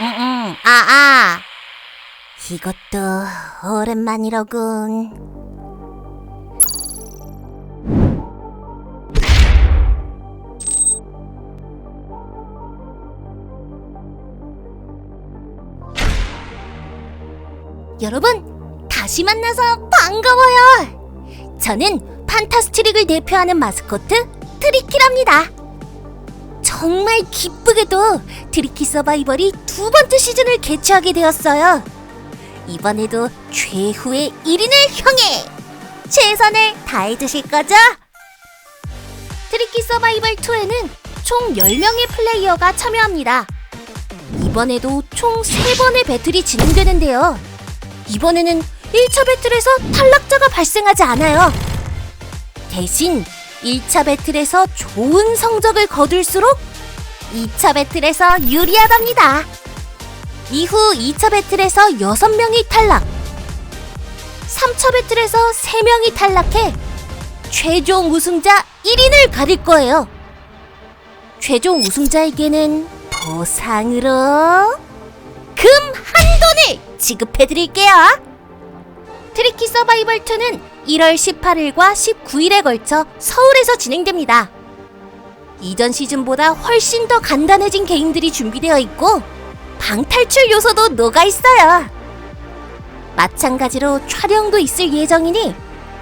응응, 아, 아. 이것도 오랜만이로군. 여러분, 다시 만나서 반가워요. 저는 판타스트릭을 대표하는 마스코트 트리키랍니다. 정말 기쁘게도 트리키 서바이벌이 두 번째 시즌을 개최하게 되었어요. 이번에도 최후의 1인을 향해 최선을 다해 주실 거죠? 트리키 서바이벌 2에는 총 10명의 플레이어가 참여합니다. 이번에도 총 3번의 배틀이 진행되는데요. 이번에는 1차 배틀에서 탈락자가 발생하지 않아요. 대신 1차 배틀에서 좋은 성적을 거둘수록 2차 배틀에서 유리하답니다. 이후 2차 배틀에서 6명이 탈락. 3차 배틀에서 3명이 탈락해 최종 우승자 1인을 가릴 거예요. 최종 우승자에게는 보상으로 금 한 돈을 지급해 드릴게요. 트리키 서바이벌 2는 1월 18일과 19일에 걸쳐 서울에서 진행됩니다. 이전 시즌보다 훨씬 더 간단해진 게임들이 준비되어 있고 방탈출 요소도 녹아 있어요. 마찬가지로 촬영도 있을 예정이니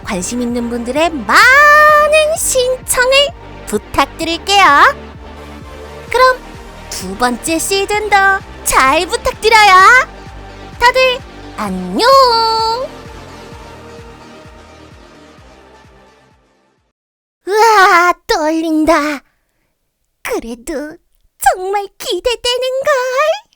관심 있는 분들의 많은 신청을 부탁드릴게요. 그럼 두 번째 시즌도 잘 부탁드려요. 다들 안녕. 우와, 떨린다. 그래도 정말 기대되는걸.